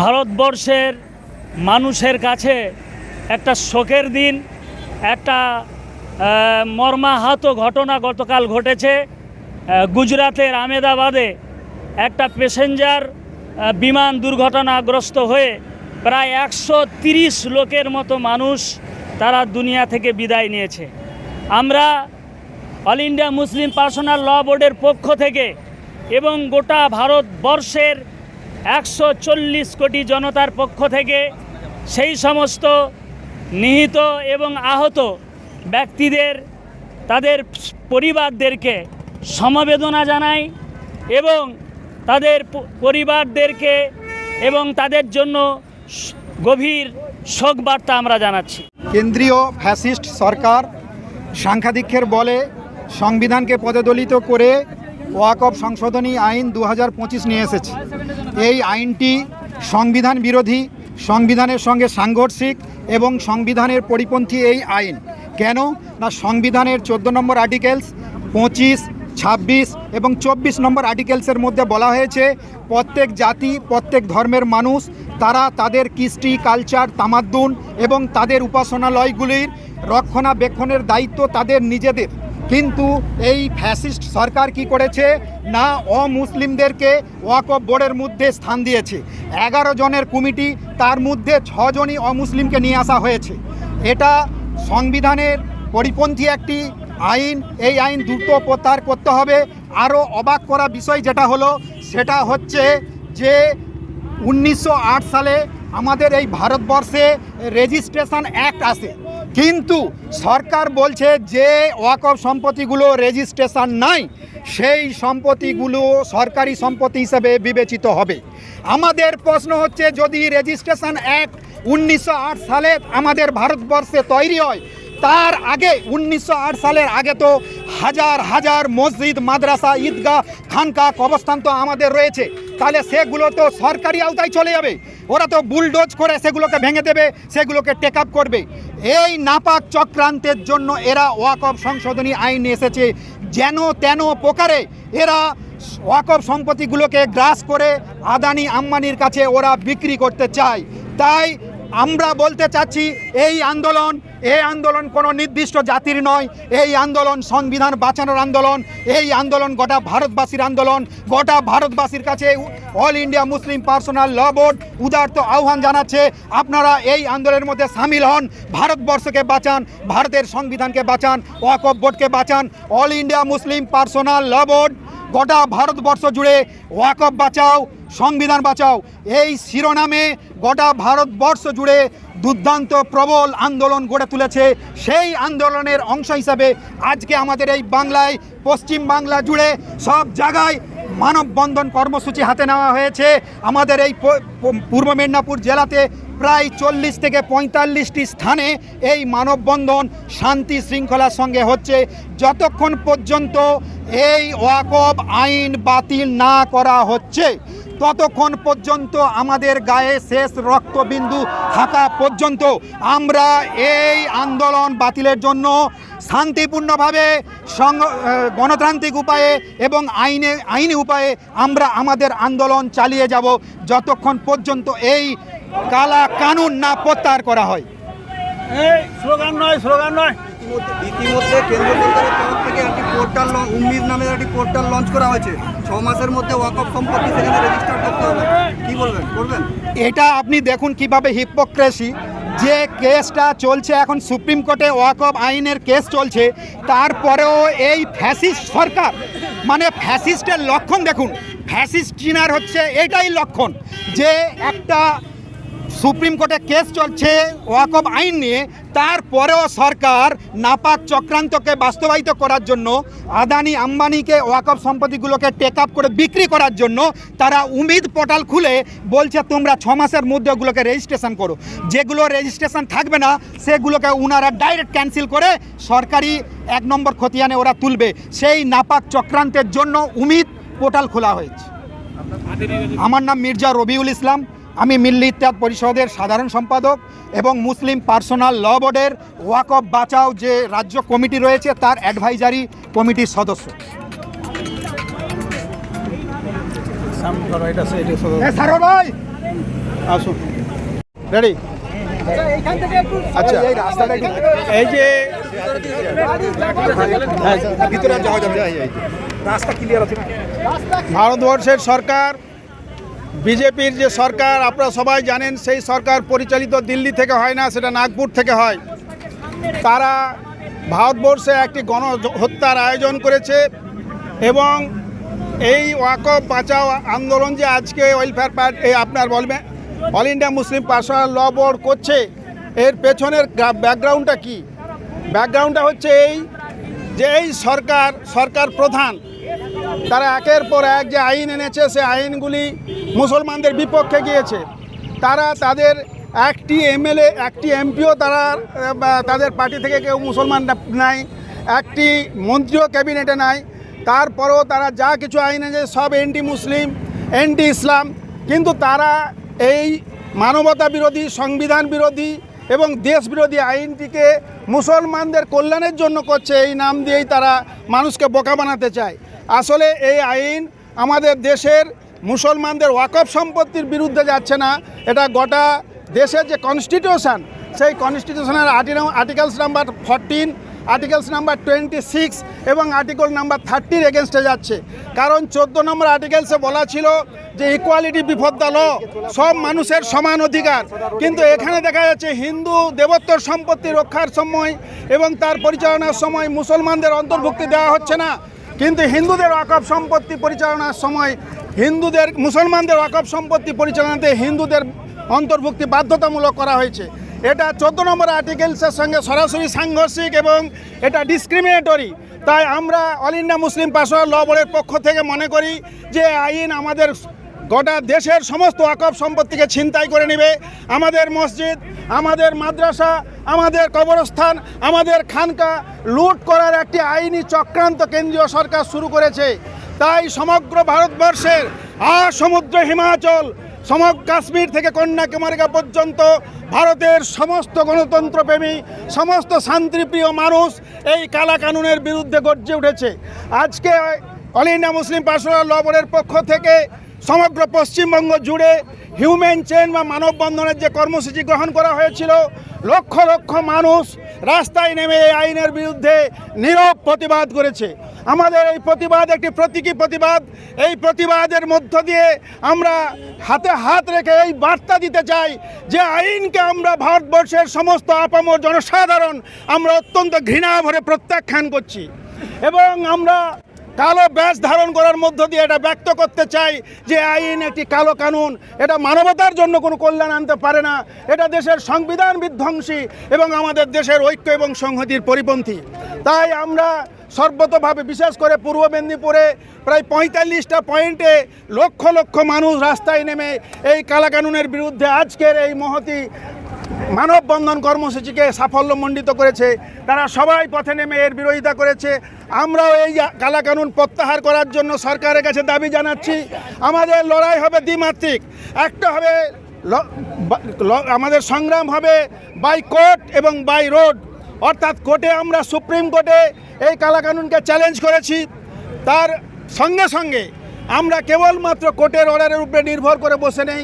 ভারতবর্ষের মানুষের কাছে একটা শোকের দিন, একটা মর্মাহত ঘটনা গতকাল ঘটেছে। গুজরাতের আমেদাবাদে একটা প্যাসেঞ্জার বিমান দুর্ঘটনাগ্রস্ত হয়ে প্রায় একশো লোকের মতো মানুষ তারা দুনিয়া থেকে বিদায় নিয়েছে। আমরা all India Muslim personal law বোর্ডের পক্ষ থেকে এবং গোটা ভারতবর্ষের একশো চল্লিশ কোটি জনতার পক্ষ থেকে সেই সমস্ত নিহিত এবং আহত ব্যক্তিদের, তাদের পরিবারদেরকে সমবেদনা জানাই এবং তাদের পরিবারদেরকে এবং তাদের জন্য গভীর শোক বার্তা আমরা জানাচ্ছি। কেন্দ্রীয় ফ্যাসিস্ট সরকার সাংখ্যাধিক্ষের বলে সংবিধানকে পদদলিত করে ওয়াকফ সংশোধনী আইন দু হাজার পঁচিশ নিয়ে এসেছে। এই আইনটি সংবিধান বিরোধী, সংবিধানের সঙ্গে সাংঘর্ষিক এবং সংবিধানের পরিপন্থী এই আইন। কেন? না, সংবিধানের চোদ্দ নম্বর আর্টিকেলস, পঁচিশ, ছাব্বিশ এবং চব্বিশ নম্বর আর্টিকেলসের মধ্যে বলা হয়েছে, প্রত্যেক জাতি, প্রত্যেক ধর্মের মানুষ, তারা তাদের কৃষ্টি, কালচার, তামাদ্দুন এবং তাদের উপাসনালয়গুলির রক্ষণাবেক্ষণের দায়িত্ব তাদের নিজেদের। কিন্তু এই ফ্যাসিস্ট সরকার কি করেছে? না, অমুসলিমদেরকে ওয়াকফ বোর্ডের মধ্যে স্থান দিয়েছে। এগারো জনের কমিটি, তার মধ্যে ছজনই অমুসলিমকে নিয়ে আসা হয়েছে। এটা সংবিধানের পরিপন্থী একটি আইন। এই আইন দ্রুত প্রত্যাহার করতে হবে। আরও অবাক করা বিষয় যেটা হলো, সেটা হচ্ছে যে উনিশশো আট সালে আমাদের এই ভারতবর্ষে রেজিস্ট্রেশন অ্যাক্ট আসে। কিন্তু সরকার বলছে যে ওয়াকফ সম্পত্তিগুলো রেজিস্ট্রেশন নাই, সেই সম্পত্তিগুলো সরকারি সম্পত্তি হিসেবে বিবেচিত হবে। আমাদের প্রশ্ন হচ্ছে, যদি রেজিস্ট্রেশন অ্যাক্ট উনিশশো আট সালে আমাদের ভারতবর্ষে তৈরি হয় তার আগে উনিশশো আট সালের আগে তো হাজার হাজার মসজিদ, মাদ্রাসা, ঈদগাহ খানকা কবস্থান তো আমাদের রয়েছে। তাহলে সেগুলো তো সরকারি আওতায় চলে যাবে। ওরা তো বুলডোজ করে সেগুলোকে ভেঙে দেবে, সেগুলোকে টেক আপ করবে। এই নাপাক চক্রান্তের জন্য এরা ওয়াকফ সংশোধনী আইন এসেছে। যেন তেন প্রকারে এরা ওয়াকফ সম্পত্তিগুলোকে গ্রাস করে আদানি আম্বানির কাছে ওরা বিক্রি করতে চায়। তাই আমরা বলতে চাচ্ছি, এই আন্দোলন এই আন্দোলন কোনো নির্দিষ্ট জাতির নয়। এই আন্দোলন সংবিধান বাঁচানোর আন্দোলন, এই আন্দোলন গোটা ভারতবাসীর আন্দোলন, গোটা ভারতবাসীর কাছে all India Muslim personal law board উদার্ত আহ্বান জানাচ্ছে, আপনারা এই আন্দোলনের মধ্যে সামিল হন, ভারতবর্ষকে বাঁচান, ভারতের সংবিধানকে বাঁচান, ওয়াকফ বোর্ডকে বাঁচান all India Muslim personal law board গোটা ভারতবর্ষ জুড়ে ওয়াকফ বাঁচাও, সংবিধান বাঁচাও। এই শিরোনামে গোটা ভারতবর্ষ জুড়ে দুর্দান্ত প্রবল আন্দোলন গড়ে তুলেছে। সেই আন্দোলনের অংশ হিসাবে আজকে আমাদের এই বাংলায়, পশ্চিম বাংলা জুড়ে সব জায়গায় মানববন্ধন কর্মসূচি হাতে নেওয়া হয়েছে। আমাদের এই পূর্ব মেদিনীপুর জেলাতে প্রায় চল্লিশ থেকে পঁয়তাল্লিশটি স্থানে এই মানববন্ধন শান্তি শৃঙ্খলার সঙ্গে হচ্ছে। যতক্ষণ পর্যন্ত এই ওয়াকব আইন বাতিল না করা হচ্ছে, ততক্ষণ পর্যন্ত আমাদের গায়ে শেষ রক্তবিন্দু থাকা পর্যন্ত আমরা এই আন্দোলন বাতিলের জন্য শান্তিপূর্ণভাবে গণতান্ত্রিক উপায়ে এবং আইনে আইনি উপায়ে আমরা আমাদের আন্দোলন চালিয়ে যাব। যতক্ষণ পর্যন্ত এই কালা কানুন না প্রত্যাহার করা হয়। স্লোগান নয় স্লোগান নয়। ইতিমধ্যে ইতিমধ্যে কেন্দ্র সরকারের তরফ থেকে একটি পোর্টাল উম্মিদ নামের একটি পোর্টাল লঞ্চ করা হয়েছে। ছ মাসের মধ্যে ওয়াকফ সম্পত্তি সেখানে রেজিস্টার করতে হবে। কি বলবেন? করবেন এটা আপনি দেখুন কীভাবে হিপোক্রেসি যে কেসটা চলছে এখন সুপ্রিম কোর্টে ওয়াকফ আইনের কেস চলছে তারপরেও এই ফ্যাসিস্ট সরকার মানে ফ্যাসিস্টের লক্ষণ দেখুন। ফ্যাসিস্ট চিনার হচ্ছে এটাই লক্ষণ যে একটা সুপ্রিম কোর্টে কেস চলছে ওয়াকফ আইন নিয়ে। তারপরেও সরকার নাপাক চক্রান্তকে বাস্তবায়িত করার জন্য, আদানি আম্বানিকে ওয়াকফ সম্পত্তিগুলোকে টেক আপ করে বিক্রি করার জন্য তারা উমিদ পোর্টাল খুলে বলছে, তোমরা ছ মাসের মধ্যে ওগুলোকে রেজিস্ট্রেশন করো। যেগুলো রেজিস্ট্রেশন থাকবে না, সেগুলোকে উনারা ডাইরেক্ট ক্যান্সেল করে সরকারি এক নম্বর খতিয়ানে ওরা তুলবে। সেই নাপাক চক্রান্তের জন্য উমিদ পোর্টাল খোলা হয়েছে। আমার নাম মির্জা রবিউল ইসলাম। আমি মিল্লি ইত্যাদ পরিষদের সাধারণ সম্পাদক এবং মুসলিম পার্সোনাল ল বোর্ডের ওয়াকফ বাঁচাও যে রাজ্য কমিটি রয়েছে তার অ্যাডভাইজারি কমিটির সদস্য। ভাই! আসুন রেডি আচ্ছা। এই যে ভিতরে যাওয়া যাবে রাস্তা ক্লিয়ার আছে ভারতবর্ষের সরকার বিজেপির যে সরকার, আপনারা সবাই জানেন সেই সরকার পরিচালিত দিল্লি থেকে হয় না, সেটা নাগপুর থেকে হয়। তারা ভারতবর্ষে একটি গণ হত্যার আয়োজন করেছে এবং এই ওয়াকফ বাঁচাও আন্দোলন যে আজকে ওয়েলফেয়ার পার্ট এই আপনার বলবেন all India Muslim personal law board করছে, এর পেছনের ব্যাকগ্রাউন্ডটা কি? ব্যাকগ্রাউন্ডটা হচ্ছে এই যে এই সরকার সরকার প্রধান, তারা একের পর এক যে আইন এনেছে, সে আইনগুলি মুসলমানদের বিপক্ষে গিয়েছে। তারা তাদের একটি এমএলএ, একটি এমপিও তারা তাদের পার্টি থেকে কেউ মুসলমান নাই, একটি মন্ত্রীও ক্যাবিনেটে নাই। তারপরেও তারা যা কিছু আইন এনেছে সব এন্টি মুসলিম, এন্টি ইসলাম। কিন্তু তারা এই মানবতা বিরোধী, সংবিধান বিরোধী এবং দেশ বিরোধী আইনটিকে মুসলমানদের কল্যাণের জন্য করছে, এই নাম দিয়েই তারা মানুষকে বোকা বানাতে চায়। আসলে এই আইন আমাদের দেশের মুসলমানদের ওয়াকফ সম্পত্তির বিরুদ্ধে যাচ্ছে না। এটা গোটা দেশের যে কনস্টিটিউশন সেই কনস্টিটিউশনের articles number fourteen articles number twenty six এবং আর্টিকেল নাম্বার থার্টির এগেনস্টে যাচ্ছে। কারণ চোদ্দ নম্বর আর্টিকেলসে বলা ছিল যে ইকুয়ালিটি বিফোর দ্য ল সব মানুষের সমান অধিকার। কিন্তু এখানে দেখা যাচ্ছে হিন্দু দেবত্বর সম্পত্তি রক্ষার সময় এবং তার পরিচালনার সময় মুসলমানদের অন্তর্ভুক্তি দেওয়া হচ্ছে না। কিন্তু হিন্দুদের ওয়াকফ সম্পত্তি পরিচালনার সময় হিন্দুদের, মুসলমানদের ওয়াকফ সম্পত্তি পরিচালনাতে হিন্দুদের অন্তর্ভুক্তি বাধ্যতামূলক করা হয়েছে। এটা চোদ্দ নম্বর আর্টিকেলসের সঙ্গে সরাসরি সাংঘর্ষিক এবং এটা ডিসক্রিমিনেটরি তাই আমরা all India Muslim personal law বোর্ডের পক্ষ থেকে মনে করি যে আইন আমাদের গোটা দেশের সমস্ত ওয়াকফ সম্পত্তিকে ছিনতাই করে নেবে। আমাদের মসজিদ, আমাদের মাদ্রাসা, আমাদের কবরস্থান, আমাদের খানকা লুট করার একটি আইনি চক্রান্ত কেন্দ্রীয় সরকার শুরু করেছে। তাই সমগ্র ভারতবর্ষের আ সমুদ্র হিমাচল, সমগ্র কাশ্মীর থেকে কন্যাকুমারিকা পর্যন্ত ভারতের সমস্ত গণতন্ত্রপ্রেমী, সমস্ত শান্তিপ্রিয় মানুষ এই কালা কানুনের বিরুদ্ধে গর্জে উঠেছে। আজকে all India Muslim personal law বোর্ডের পক্ষ থেকে সমগ্র পশ্চিমবঙ্গ জুড়ে হিউম্যান চেন বা মানববন্ধনের যে কর্মসূচি গ্রহণ করা হয়েছিল, লক্ষ লক্ষ মানুষ রাস্তায় নেমে এই আইনের বিরুদ্ধে নীরব প্রতিবাদ করেছে। আমাদের এই প্রতিবাদ একটি প্রতীকী প্রতিবাদ। এই প্রতিবাদের মধ্য দিয়ে আমরা হাতে হাত রেখে এই বার্তা দিতে চাই যে আইনকে আমরা ভারতবর্ষের সমস্ত আপামর জনসাধারণ আমরা অত্যন্ত ঘৃণা ভরে প্রত্যাখ্যান করছি। এবং আমরা কালো ব্যাস ধারণ করার মধ্য দিয়ে এটা ব্যক্ত করতে চাই যে আইন একটি কালো কানুন। এটা মানবতার জন্য কোনো কল্যাণ আনতে পারে না। এটা দেশের সংবিধান বিধ্বংসী এবং আমাদের দেশের ঐক্য এবং সংহতির পরিপন্থী। তাই আমরা সর্বতভাবে, বিশেষ করে পূর্ব মেদিনীপুরে, প্রায় পঁয়তাল্লিশটা পয়েন্টে লক্ষ লক্ষ মানুষ রাস্তায় নেমে এই কালাকানুনের বিরুদ্ধে আজকের এই মহতি মানববন্ধন কর্মসূচিকে সাফল্যমণ্ডিত করেছে। তারা সবাই পথে নেমে এর বিরোধিতা করেছে। আমরাও এই কালাকানুন প্রত্যাহার করার জন্য সরকারের কাছে দাবি জানাচ্ছি। আমাদের লড়াই হবে দ্বিমাত্রিক। একটা হবে আমাদের সংগ্রাম হবে বাই কোর্ট এবং বাই রোড অর্থাৎ কোর্টে আমরা সুপ্রিম কোর্টে এই কালাকানুনকে চ্যালেঞ্জ করেছি। তার সঙ্গে সঙ্গে আমরা কেবলমাত্র কোর্টের অর্ডারের উপরে নির্ভর করে বসে নেই।